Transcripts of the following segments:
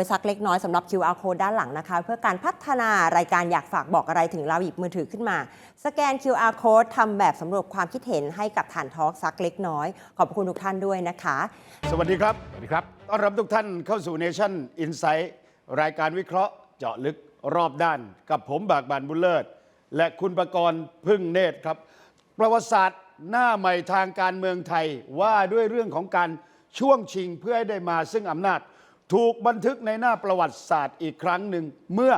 ว้สักเล็กน้อยสำหรับ QR code ด้านหลังนะคะ เพื่อการพัฒนารายการอยากฝากบอกอะไรถึงเราหยิบมือถือขึ้นมา สแกน QR code ทำแบบสำรวจความคิดเห็นให้กับฐานทอล์กสักเล็กน้อย ขอบคุณทุกท่านด้วยนะคะ สวัสดีครับ สวัสดีครับ ต้อนรับทุกท่านเข้าสู่ Nation Insight รายการวิเคราะห์เจาะลึกรอบด้าน กับผมบากบานบุญเลิศ และคุณประกรณ์พึ่งเนตรครับ ประวัติศาสตร์หน้าใหม่ทางการเมืองไทยว่าด้วยเรื่องของการช่วงชิงเพื่อให้ได้มาซึ่งอำนาจ ถูกบันทึกในหน้าประวัติศาสตร์อีกครั้งหนึ่ง เมื่อ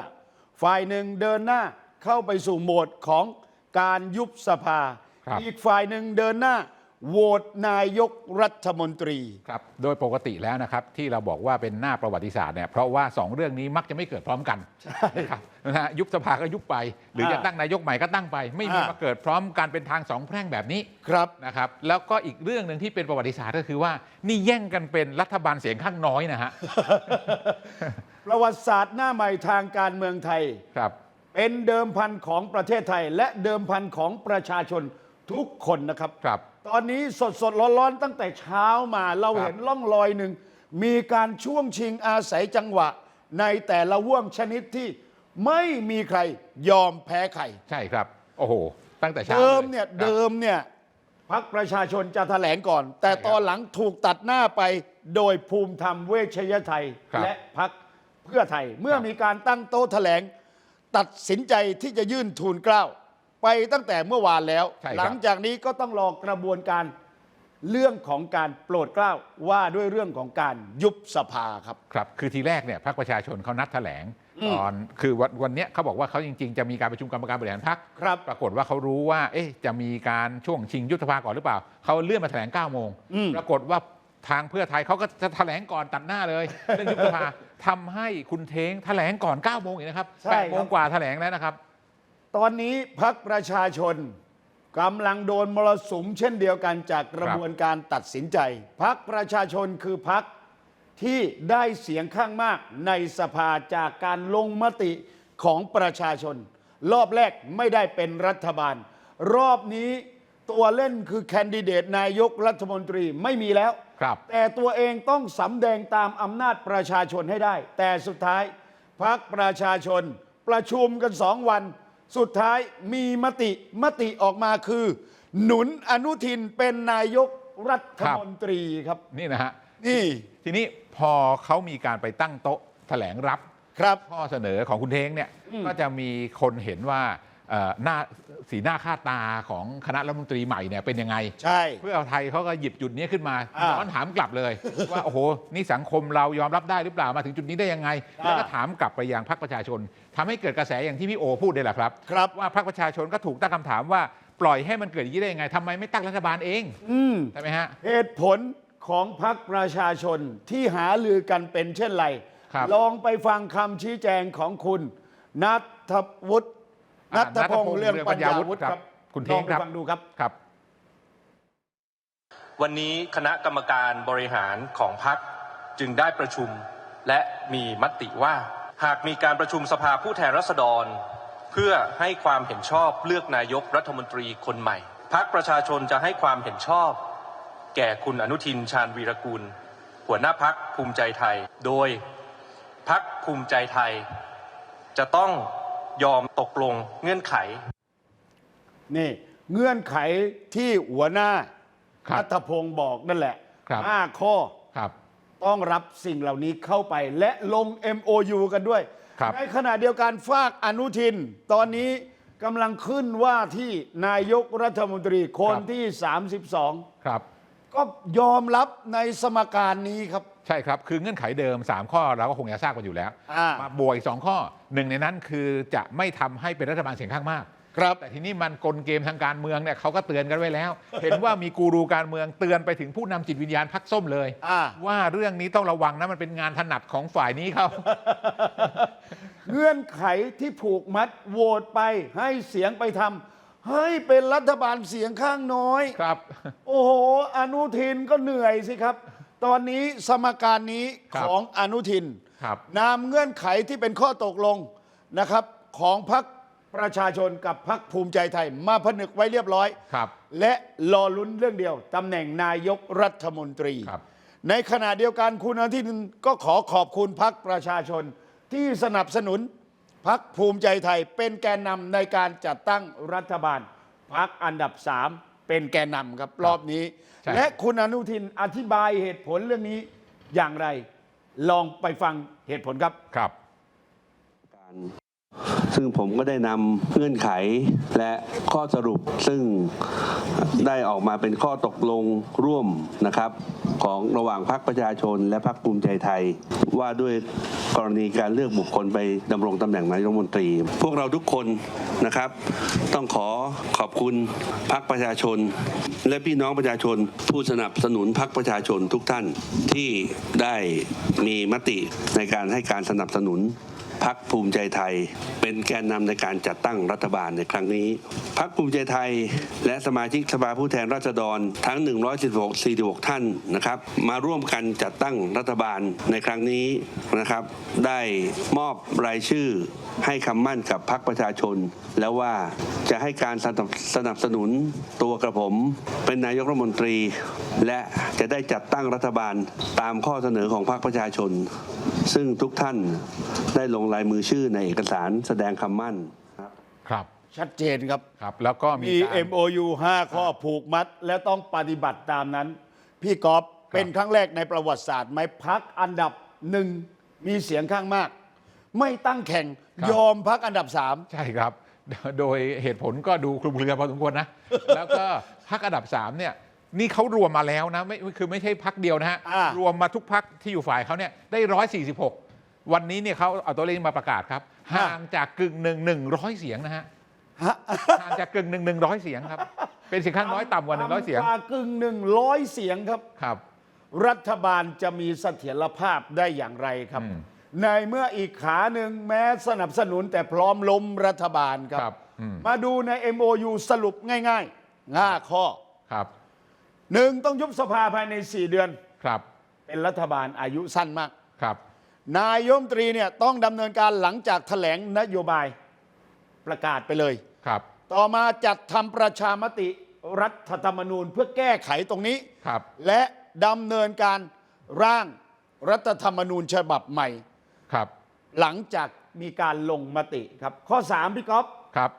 ฝ่ายหนึ่งเดินหน้าเข้าไปสู่โหมดของการยุบสภา ครับ อีกฝ่ายหนึ่งเดินหน้า โหวตนายกรัฐมนตรี ครับ โดยปกติแล้วนะครับ ที่เราบอกว่าเป็นหน้าประวัติศาสตร์เนี่ยเพราะว่า 2 เรื่องนี้มักจะไม่เกิดพร้อมกันนะครับนะฮะยุบสภาก็ยุบไป หรืออ่าจะตั้งนายกใหม่ก็ตั้งไป ไม่มีอ่าม มาเกิดพร้อมกันเป็นทางสองแพร่งแบบนี้ครับ นะครับแล้วก็อีกเรื่องหนึ่งที่เป็นประวัติศาสตร์ก็คือว่านี่แย่งกันเป็นรัฐบาลเสียงข้างน้อยนะฮะ ประวัติศาสตร์หน้าใหม่ทางการเมืองไทย ครับเป็นเดิมพันของประเทศไทย และเดิมพันของประชาชนทุกคนนะครับ ครับ ตอนนี้สดสดๆร้อนๆตั้งแต่เช้ามาเราครับเห็นล่องรอยหนึ่ง มีการช่วงชิงอาศัยจังหวะ ในแต่ละว่วงชนิดที่ไม่มีใครยอมแพ้ใคร ใช่ครับ โอ้โห ตั้งแต่เช้าเดิมลเนี่ยครับเดิมเนี่ยพักประชาชนจะแถลงก่อน แต่ใช่ครับตอนหลังถูกตัดหน้าไปโดยภูมิธรรมเวชยไทยครับและพักเพื่อไทย เมื่อครับมีการตั้งโต๊ะแถลง ตัดสินใจที่จะยื่นทูลเกล้า ไปตั้งแต่เมื่อวานแล้ว ใช่ครับ หลังจากนี้ก็ต้องรอกระบวนการเรื่องของการโปรดเกล้าว่าด้วยเรื่องของการยุบสภาครับ ครับ คือทีแรกเนี่ยพรรคประชาชนเขานัดแถลงตอนคือวันวันเนี้ยเขาบอกว่าเขาจริง ๆ จะมีการประชุมกรรมการบริหารพรรคครับ ปรากฏว่าเขารู้ว่า เอ๊ะจะมีการช่วงชิงยุบสภาก่อนหรือเปล่า เขาเลื่อนมาแถลง9โมงอืม ปรากฏว่าทางเพื่อไทยเขาก็จะแถลงก่อนตัดหน้าเลย เรื่องยุบสภาทำให้คุณเทงแถลงก่อน9โมงอีกนะครับใช่8โมครังบ กว่าแถลงแล้วนะครับ ตอนนี้พักประชาชนกำลังโดนมรสุมเช่นเดียวกันจากกระบวนการตัดสินใจ พักประชาชนคือพักที่ได้เสียงข้างมากในสภาจากการลงมติของประชาชน รอบแรกไม่ได้เป็นรัฐบาล รอบนี้ตัวเล่นคือแคนดิเดตนายกรัฐมนตรีไม่มีแล้วครับแต่ตัวเองต้องสำแดงตามอำนาจประชาชนให้ได้ แต่สุดท้ายพักประชาชนประชุมกันสองวัน สุดท้ายมีมติมติออกมาคือ หนุนอนุทินเป็นนายกรัฐมนตรีครับ นี่นะฮะนี่ทีนี้พอเขามีการไปตั้งโต๊ะแถลงรับครับข้อเสนอของคุณเทงเนี่ยก็จะมีคนเห็นว่าเอ่อ หน้าสีหน้าค่าตาของคณะรัฐมนตรีใหม่เนี่ยเป็นยังไง ใช่ เพื่อเอาไทยเขาก็หยิบจุดนี้ขึ้นมาอ่าย้อนถามกลับเลย ว่าโอ้โหนี่สังคมเรายอมรับได้หรือเปล่ามาถึงจุดนี้ได้ยังไง อ่า แล้วก็ถามกลับไปยังพรรคประชาชนทำให้เกิดกระแสอย่างที่พี่โอพูดได้แหละครับ ครับ ว่าพรรคประชาชนก็ถูกตั้งคำถามว่าปล่อยให้มันเกิดอย่างนี้ได้ยังไงทำไมไม่ตั้งรัฐบาลเองอืม ใช่ไหมฮะ เหตุผลของพรรคประชาชนที่หาลือกันเป็นเช่นไร ครับ ลองไปฟังคำชี้แจงของคุณนัทวุฒิ นัอ่าทพงษ์เรื่องปัญญาวุฒิคครัรับบคุณเทลองงไปครับฟังดูครับครับ วันนี้คณะกรรมการบริหารของพรรคจึงได้ประชุมและมีมติว่าหากมีการประชุมสภาผู้แทนราษฎร เพื่อให้ความเห็นชอบเลือกนายกรัฐมนตรีคนใหม่พรรคประชาชนจะให้ความเห็นชอบ แก่คุณอนุทินชาญวีรกุลหัวหน้าพักภูมิใจไทย โดยพักภูมิใจไทย จะต้อง ยอมตกลงเงื่อนไข นี่ เงื่อนไขที่หัวหน้าครับนัทพงศ์บอกนั่นแหละครับ ห้าข้อ ครับ ต้องรับสิ่งเหล่านี้เข้าไปและลง MOU กันด้วย ครับ ในขณะเดียวกันฝากอนุทิน ตอนนี้กำลังขึ้นว่าที่นายกรัฐมนตรีคนที่ 32 ครับ ก็ยอมรับในสมการนี้ครับ ใช่ครับ คือเงื่อนไขเดิม 3 ข้อเราก็คงจะทราบกันอยู่แล้ว อ่าม มาบวกอีกสองข้อหนึ่งในนั้นคือจะไม่ทำให้เป็นรัฐบาลเสียงข้างมาก ครับ แต่ทีนี้มันกลเกมทางการเมืองเนี่ยเขาก็เตือนกันไว้แล้ว เห็นว่ามีกูรูการเมืองเตือนไปถึงผู้นำจิตวิญญาณพักส้มเลย อ่า ว่าเรื่องนี้ต้องระวังนะมันเป็นงานถนัดของฝ่ายนี้เขา เงื่อนไขที่ผูกมัดโหวตไปให้เสียงไปทำ ให้เป็นรัฐบาลเสียงข้างน้อย ครับ โอ้โห อนุทินก็เหนื่อยสิครับ ตอนนี้สมการนี้ครับของอนุทินครับ นำเงื่อนไขที่เป็นข้อตกลงนะครับ ของพรรคประชาชนกับพรรคภูมิใจไทย มาผนึกไว้เรียบร้อย ครับ และรอลุ้นเรื่องเดียวตำแหน่งนายกรัฐมนตรี ครับ ในขณะเดียวกันคุณอนุทินก็ขอขอบคุณพักประชาชนที่สนับสนุน พักภูมิใจไทยเป็นแกนนำในการจัดตั้งรัฐบาลพักอันดับสามเป็นแกนนำครับรอบนี้ ใช่ และคุณอนุทินอธิบายเหตุผลเรื่องนี้อย่างไร ลองไปฟังเหตุผลครับ ครับ ซึ่งผมก็ได้นำเงื่อนไขและข้อสรุปซึ่ง ได้ออกมาเป็นข้อตกลงร่วมนะครับ ของระหว่างพรรคประชาชน และพรรคภูมิใจไทย ว่าด้วยกรณีการเลือกบุคคลไปดำรงตำแหน่งนายกรัฐมนตรี พวกเราทุกคนนะครับ ต้องขอขอบคุณพรรคประชาชน และพี่น้องประชาชน ผู้สนับสนุนพรรคประชาชนทุกท่านที่ได้มีมติในการให้การสนับสนุน พักภูมิใจไทย เป็นแกนนำในการจัดตั้งรัฐบาลในครั้งนี้ พักภูมิใจไทย และสมาชิกสภาผู้แทนราษฎรทั้ง 116 46 ท่านนะครับ มาร่วมกันจัดตั้งรัฐบาลในครั้งนี้นะครับ ได้มอบรายชื่อ ให้คำมั่นกับพักประชาชน แล้วว่าจะให้การสนับสนับสนุนตัวกระผม เป็นนายกรัฐมนตรี และจะได้จัดตั้งรัฐบาลตามข้อเสนอของพรรคประชาชน ซึ่งทุกท่านได้ลงลายมือชื่อในเอกสารแสดงคำมั่นครับชัดเจนครับครับ แล้วก็มีมีการ MOU 5 ข้อผูกมัด และต้องปฏิบัติตามนั้น พี่กอฟเป็นครั้งแรกในประวัติศาสตร์ไหมพักอันดับหนึ่งมีเสียงข้างมาก ไม่ตั้งแข่งครับ ยอมพักอันดับสาม ใช่ครับ โดยเหตุผลก็ดูคลุมเครือพอสมควรนะ แล้วก็พักอันดับ3เนี่ยนี่เขารวมมาแล้วนะไม่คือไม่ใช่พักเดียวนะฮะ อ่ารวมมาทุกพักที่อยู่ฝ่ายเขาเนี่ยได้ 146 วันนี้เนี่ยเขาเอาตัวเลขมาประกาศครับห่างจากกึ่งหนึ่งหนึ่งร้อยเสียงนะฮะฮะห่างจากกึ่งหนึ่งหนึ่งร้อยเสียงครับ เป็นเสียงข้างน้อยต่ำกว่าหนึ่งร้อยเสียงต่ำกว่ากึ่งหนึ่งร้อยเสียงครับ ครับ รัฐบาลจะมีเสถียรภาพได้อย่างไรครับ อืม ในเมื่ออีกขาหนึ่งแม้สนับสนุนแต่พร้อมล้มรัฐบาลครัครับอืม มาดูใน MOU สรุปง่ายๆห้าข้อครับ หนึ่งต้องยุบสภาภายใน 4 เดือน ครับ เป็นรัฐบาลอายุสั้นมาก ครับ นายกรัฐมนตรีเนี่ยต้องดำเนินการหลังจากแถลงนโยบายประกาศไปเลย ครับ ต่อมาจัดทำประชามติรัฐธรรมนูญเพื่อแก้ไขตรงนี้ ครับ และดำเนินการร่างรัฐธรรมนูญฉบับใหม่ ครับ หลังจากมีการลงมติครับ ข้อ 3 พี่ก๊อฟครับ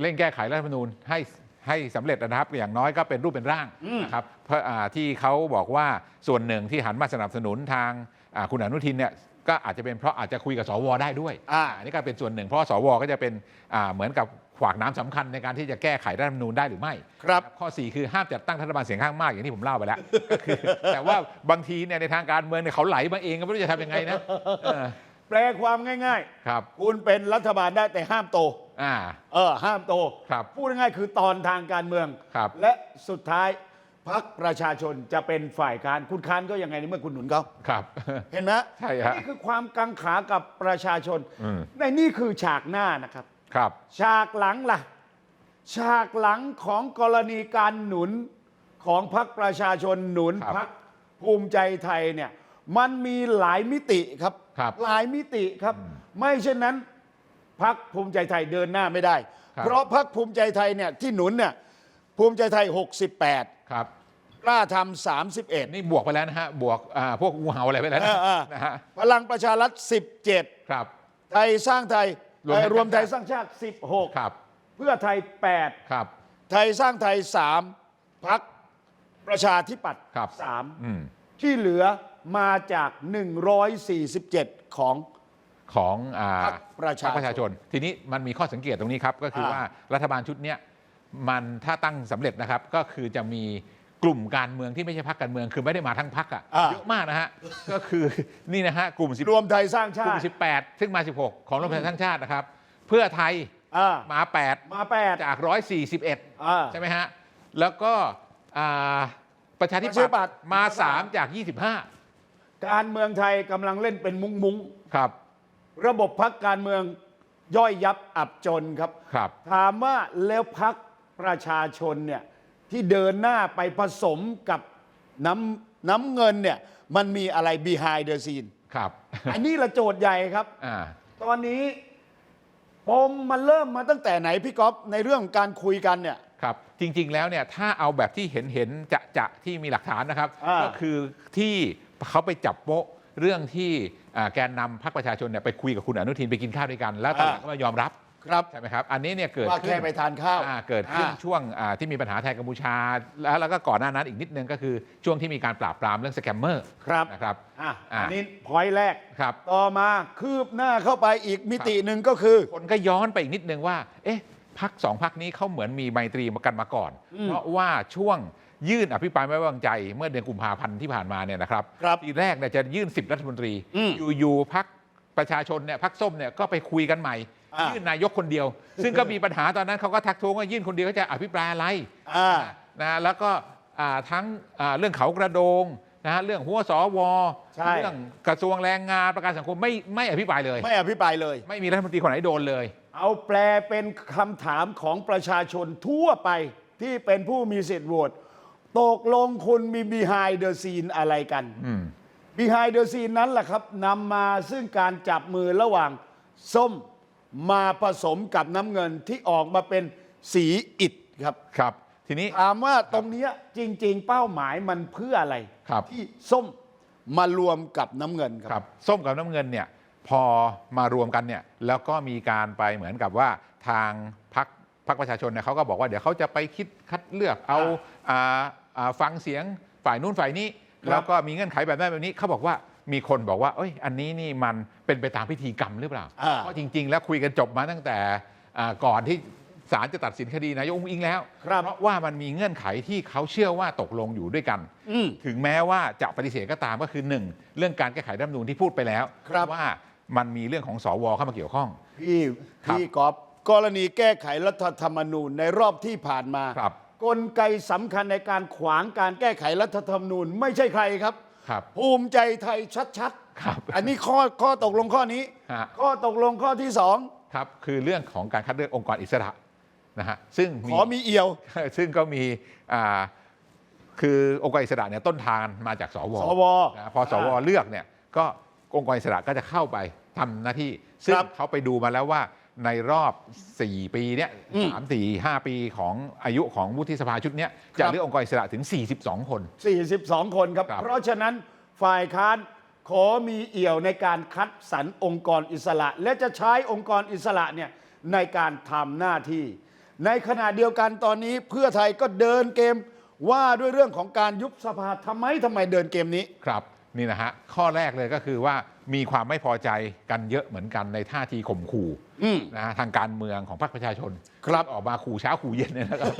เร่งแก้ไขรัฐธรรมนูญให้ให้สำเร็จนะครับ อย่างน้อยก็เป็นรูปเป็นร่างนะครับเพราะอ่าที่เขาบอกว่าส่วนหนึ่งที่หันมาสนับสนุนทางอ่าคุณอนุทินเนี่ยก็อาจจะเป็นเพราะอาจจะคุยกับสวได้ด้วยอ่าอันนี้ก็เป็นส่วนหนึ่ง เพราะว่าสวก็จะเป็นอ่าเหมือนกับขวากน้ำสำคัญในการที่จะแก้ไขรัฐธรรมนูญได้หรือไม่ ครับ ข้อ 4 คือห้ามจัดตั้งรัฐบาลเสียงข้างมากอย่างที่ผมเล่าไปแล้วก็คือแต่ว่าบางทีเนี่ยในทางการเมืองเนี่ยเขาไหลมาเองก็ไม่รู้จะทำยังไงนะเออ แปลความง่ายครับๆคุณเป็นรัฐบาลได้แต่ห้ามโต อ่า เออ ห้ามโต ครับพูดง่ายๆคือตอนทางการเมือง ครับ และสุดท้ายพักประชาชนจะเป็นฝ่ายค้านคุณค้านก็ยังไงในเมื่อคุณหนุนเขาครับ เห็นไหมใช่ฮะนี่คือความกังขากับประชาชนอืม ในนี่คือฉากหน้านะครับ ครับ ฉากหลังล่ะ ฉากหลังของกรณีการหนุนของพรรคประชาชนหนุนครับ พรรคภูมิใจไทยเนี่ย มันมีหลายมิติครับ ครับหลายมิติครับ ไม่เช่นนั้นพรรคภูมิใจไทยเดินหน้าไม่ได้ ครับ เพราะพรรคภูมิใจไทยเนี่ยที่หนุนเนี่ยภูมิใจไทย 68 ครับ กล้าทำ31 นี่บวกไปแล้วนะฮะ บวกอ่าพวกงูเห่าอะไรไปแล้วเอนะอเออ นะฮะ พลังประชารัฐ 17 ครับ ไทยสร้างไทยรวมไทย เอ่อรวมไทยสสร้าร้างงชาชาติติ16ครับ เพื่อไทย8ครับไทยสร้างไทย 3 พักประชาธิปัตย์ครับสามอืมที่เหลือ มาจาก 147 ของ ของอ่าพรรคประชาชนพคประชาชนทีนี้มันมีข้อสังเกตตรงนี้ครับ ก็คืออ่าว่ารัฐบาลชุดเนี้ยมันถ้าตั้งสำเร็จนะครับ ก็คือจะมีกลุ่มการเมืองที่ไม่ใช่พรรคการเมือง คือไม่ได้มาทั้งพรรคอะอ่า เยอะมากนะฮะ ก็คือนี่นะฮะกลุ่ม10รวมไทยสร้างกชาลุ่ม ติ18 ซึ่งมา 16 ของรวมไทยสร้างชาตินะครับ เพื่อไทยอ่ามา 8 มา8จาก 141 อ่า ใช่ไหมฮะ แล้วก็อ่าประชาธิประชาธิปัปัตตย์ย์มา 3 จาก การเมืองไทยกำลังเล่นเป็นมุ้งมุ้ง25ครับๆระบบพักการเมืองย่อยยับอับจนครับ ครับ ถามว่าแล้วพักประชาชนเนี่ยที่เดินหน้าไปผสมกับน้ำน้ำเงินเนี่ยมันมีอะไร behind the scene ครับ อันนี้ละโจทย์ใหญ่ครับ อ่า ตอนนี้ปมมันเริ่มมาตั้งแต่ไหนพี่ก๊อฟในเรื่องของการคุยกันเนี่ย ครับ จริง ๆ แล้วเนี่ยถ้าเอาแบบที่เห็นเห็นจะจะที่มีหลักฐานนะครับ อ่า ก็คือที่ เขาไปจับโป๊ะเรื่องที่อ่าแกนนำพรรคประชาชนเนี่ยไปคุยกับคุณอนุทินไปกินข้าวด้วยกัน แล้วตอนหลังอ่าก็มายอมรับครับใช่ไหมครับ อันนี้เนี่ยเกิดว่าขึ้แค่นไปทานข้าวอ่าเกิดขึ้นอ่าช่วงอ่าที่มีปัญหาไทยกัมพูชา แล้วแล้วก็ก่อนหน้านั้นอีกนิดนึงก็คือช่วงที่มีการปราบปรามเรื่องสแกมเมอร์ครับนะครับอะอะอันนี้พอยต์แรกครับต่อมาคืบหน้าเข้าไปอีกมิติหนึ่งก็คือ คนก็ย้อนไปอีกนิดนึงว่า เอ๊ะพักสองพักนี้เขาเหมือนมีไมตรีมากันมาก่อน เพราะว่าช่วง ยื่นอภิปรายไม่ไว้วางใจเมื่อเดือนกุมภาพันธ์ที่ผ่านมาเนี่ยนะครับครับทีแรกเนี่ยจะยื่น 10 รัฐมนตรี อืมอยู่ๆพักประชาชนเนี่ยพักส้มเนี่ยก็ไปคุยกันใหม่ อ่ายื่ยื่นนายกคนเดียว ซึ่งก็มีปัญหาตอนนั้นเขาก็ทักท้วงว่ายื่นคนเดียวก็จะอภิปรายอะไรอ่านะแล้วก็อ่าทั้งอ่าเรื่องเขากระโดงนะฮะเรื่องหัวสวใช่ เรื่องกระทรวงแรงงานประกันสังคมไม่ไม่อภิปรายเลย ไม่อภิปรายเลย ไม่มีรัฐมนตรีคนไหนโดนเลย เอาแปลเป็นคำถามของประชาชนทั่วไปที่เป็นผู้มีสิทธิ์โหวต ตกลงคุณมี behind the scene อะไรกัน อืม behind the scene นั้นแหละครับนำมาซึ่งการจับมือระหว่างส้มมาผสมกับน้ำเงินที่ออกมาเป็นสีอิฐครับ ครับ ทีนี้ ถามว่าตรงเนี้ยจริง ๆ เป้าหมายมันเพื่ออะไร ครับ ที่ส้มมารวมกับน้ำเงินคครัรับ บส้มกับน้ำเงินเนี่ยพอมารวมกันเนี่ยแล้วก็มีการไปเหมือนกับว่าทางพัก พักประชาชนเนี่ยเขาก็บอกว่าเดี๋ยวเขาจะไปคิดคัดเลือกเอาอ่าอ่าฟังเสียงฝ่ายนู้นฝ่ายนี้ครับแล้วก็มีเงื่อนไขแบบนั้นแบบนี้เขาบอกว่ามีคนบอกว่าเอ้ยอันนี้นี่มันเป็นไปตามพิธีกรรมหรือเปล่าอ่าเพราะจริง ๆ แล้วคุยกันจบมาตั้งแต่อ่าก่อนที่ศาลจะตัดสินคดีนายกอุ้งอิงแล้วครับเพราะว่ามันมีเงื่อนไขที่เขาเชื่อว่าตกลงอยู่ด้วยกันอืมถึงแม้ว่าจะปฏิเสธก็ตามก็คือหนึ่งเรื่องการแก้ไขรัฐธรรมนูญที่พูดไปแล้วครับว่ามันมีเรื่องของสวเข้ามาเกี่ยวข้องพี่ครับพี่กอบ กรณีแก้ไขรัฐธรรมนูญในรอบที่ผ่านมาครับกลไกสำคัญในการขวางการแก้ไขรัฐธรรมนูญไม่ใช่ใครครับ ครับภูมิใจไทยชัดครับอันนี้ข้อข้อตกลงข้อนี้ ฮะ ข้อตกลงข้อที่สองครับคือเรื่องของการคัดเลือกองค์กรอิสระนะฮะซึ่งขอมีเอี่ยว ซึ่งก็มีอ่าคือองค์กรอิสระเนี่ยต้นทางมาจากสวสวนะพอสวเลือกเนี่ยก็องค์กรอิสระก็จะเข้าไปทำหน้าที่ ซึ่งครับ เขาไปดูมาแล้วว่า ในรอบ 4 ปีเนี่ยอืมสามสี่ห้าปีของอายุของวุฒิสภาชุดเนี้ยจะครับเลือกองค์กรอิสระถึง 42 คน 42 คนครับ ครับ เพราะฉะนั้นฝ่ายค้านขอมีเอี่ยวในการคัดสรรองค์กรอิสระ และจะใช้องค์กรอิสระเนี่ยในการทำหน้าที่ ในขณะเดียวกันตอนนี้เพื่อไทยก็เดินเกมว่าด้วยเรื่องของการยุบสภาทำไมทำไมเดินเกมนี้ ครับ นี่นะฮะ ข้อแรกเลยก็คือว่า มีความไม่พอใจกันเยอะเหมือนกันในท่าทีข่มขู่อืม นะฮะทางการเมืองของพรรคประชาชนครับออกมาขู่เช้าขู่เย็นเนี่ยนะครับ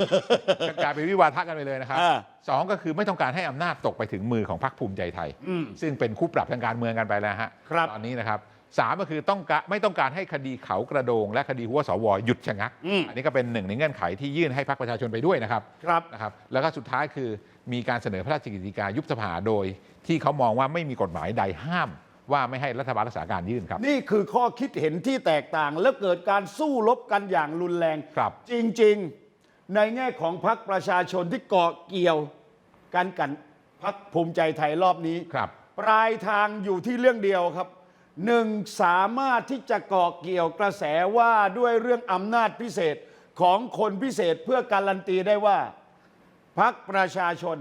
กลายเป็นวิวาทะกันไปเลยนะครับอ่า สองก็คือไม่ต้องการให้อำนาจตกไปถึงมือของพรรคภูมิใจไทย อืม ซึ่งเป็นคู่ปรับทางการเมืองกันไปแล้วฮะครับ ตอนนี้นะครับสามก็คือต้องการไม่ต้องการให้คดีเขากระโดง และคดีหัวสวหยุดชะงัก อืมอันนี้ก็เป็นหนึ่งในเงื่อนไขที่ยื่นให้พรรคประชาชนไปด้วยนะครับ ครับ นะครับแล้วก็สุดท้ายคือมีการเสนอพระราชกฤษฎีกายุบสภาโดย ที่เขามองว่าไม่มีกฎหมายใดห้าม ว่าไม่ให้รัฐบาลรักษาการยื่นครับ นี่คือข้อคิดเห็นที่แตกต่างและเกิดการสู้รบกันอย่างรุนแรงครับ จริง ๆ ในแง่ของพรรคประชาชนที่เกาะเกี่ยวกันกันพรรคภูมิใจไทยรอบนี้ครับ ปลายทางอยู่ที่เรื่องเดียวครับหนึ่งสามารถที่จะเกาะเกี่ยวกระแสว่าด้วยเรื่องอำนาจพิเศษของคนพิเศษเพื่อการันตีได้ว่าพรรคประชาชน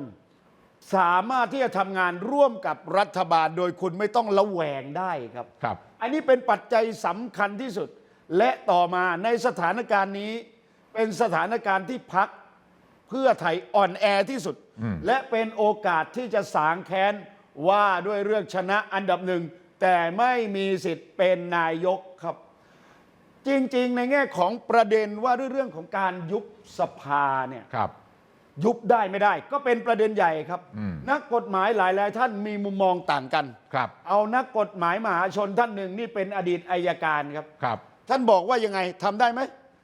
สามารถที่จะทำงานร่วมกับรัฐบาลโดยคุณไม่ต้องระแวงได้ครับ ครับ อันนี้เป็นปัจจัยสำคัญที่สุด และต่อมาในสถานการณ์นี้ เป็นสถานการณ์ที่พักเพื่อไทยอ่อนแอที่สุด อืม และเป็นโอกาสที่จะสางแค้นว่าด้วยเรื่องชนะอันดับหนึ่ง แต่ไม่มีสิทธิ์เป็นนายกครับ จริงๆ ในแง่ของประเด็นว่าด้วยเรื่องของการยุบสภาเนี่ย ครับ ยุบได้ไม่ได้ ก็เป็นประเด็นใหญ่ครับ อืมนักกฎหมายหลายๆท่านมีมุมมองต่างกัน ครับ เอานักกฎหมายมหาชนท่านหนึ่งนี่เป็นอดีตอายการครับ ครับ ท่านบอกว่ายังไงทำได้ไหม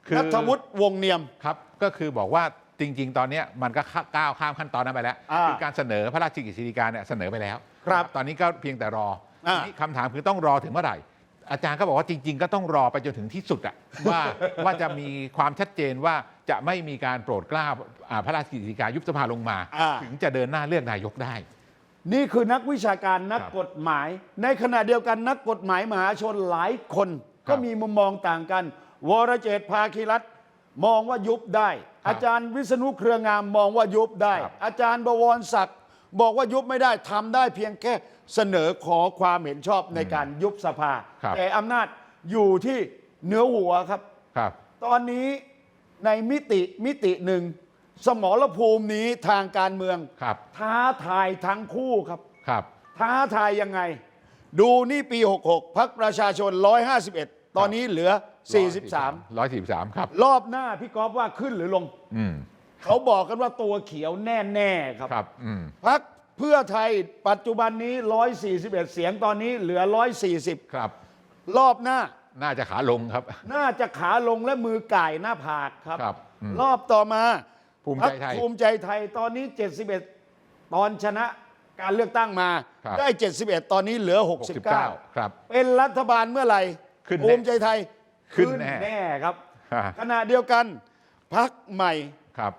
คือ นัทวุฒิวงเนียม ครับก็คือบอกว่าจริง ๆ ตอนเนี้ยมันก็ข้าก้าวข้ามขั้นตอนนั้นไปแล้วอ่าคือการเสนอพระราชกิจสีกาเนี่ยเสนอไปแล้วครับตอนนี้ก็เพียงแต่รออ่าทีนี้คำถามคือต้องรอถึงเมื่อไหร่ อาจารย์ก็บอกว่าจริง ๆ ก็ต้องรอไปจนถึงที่สุดอะว่าว่าจะมีความชัดเจนว่า จะไม่มีการโปรดเกล้าอ่าพระราชกิจสีกายุบสภาลงมา อ่า ถึงจะเดินหน้าเลือกนายกได้ นี่คือนักวิชาการนักครับกฎหมาย ในขณะเดียวกันนักกฎหมายมหาชนหลายคน ครับก็มีมุมมองต่างกัน วรเจตน์ภาคีรัตน์มองว่ายุบได้ ครับอาจารย์วิษณุเครืองามมองว่ายุบได้ ครับ อาจารย์บวรศักดิ์บอกว่ายุบไม่ได้ทำได้เพียงแค่เสนอขอความเห็นชอบในการยุบสภา ครับ แต่อำนาจอยู่ที่เหนือหัวครับ ครับ ตอนนี้ ในมิติมิติหนึ่ง สมรภูมินี้ทางการเมือง ครับ ท้าทายทั้งคู่ครับ ครับ ท้าทายยังไง ดูนี่ปี 66พักประชาชน 151 ตอนนี้เหลือ 43 ร้อยสี่สิบสามครับ รอบหน้าพี่กอฟว่าขึ้นหรือลง อืม เขาบอกกันว่าตัวเขียวแน่ๆครับ ครับ อืม พักเพื่อไทยปัจจุบันนี้ 141 เสียงตอนนี้เหลือ 140 ครับ รอบหน้า น่าจะขาลงครับ น่าจะขาลงและมือก่ายหน้าผากครับ ครับอืมรอบต่อมาภูมิใจไทยพรรคภูมิใจไทยตอนนี้ 71 ตอนชนะการเลือกตั้งมา ครับ ได้ 71 ตอนนี้เหลือ 69ครับ เป็นรัฐบาลเมื่อไหร่ขึ้นแน่ภูมิใจไทยขึ้นแน่ครับอ่าขณะเดียวกันพักใหม่ครับ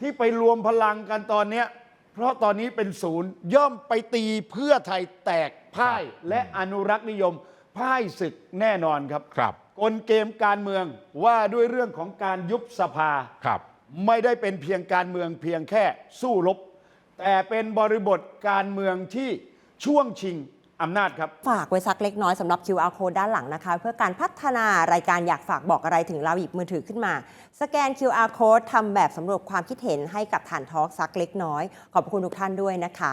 ที่ไปรวมพลังกันตอนเนี้ยเพราะตอนนี้เป็นศูนย์ย่อมไปตีเพื่อไทยแตกพ่ายและอนุรักษ์นิยม พ่ายศึกแน่นอนครับครับ กลเกมการเมืองว่าด้วยเรื่องของการยุบสภาครับ ไม่ได้เป็นเพียงการเมืองเพียงแค่สู้รบ แต่เป็นบริบทการเมืองที่ช่วงชิงอำนาจครับ ฝากไว้สักเล็กน้อยสำหรับ QR code ด้านหลังนะคะ เพื่อการพัฒนารายการอยากฝากบอกอะไรถึงเราหยิบมือถือขึ้นมา สแกน QR code ทำแบบสำรวจความคิดเห็นให้กับฐานทอล์กสักเล็กน้อย ขอบพระคุณทุกท่านด้วยนะคะ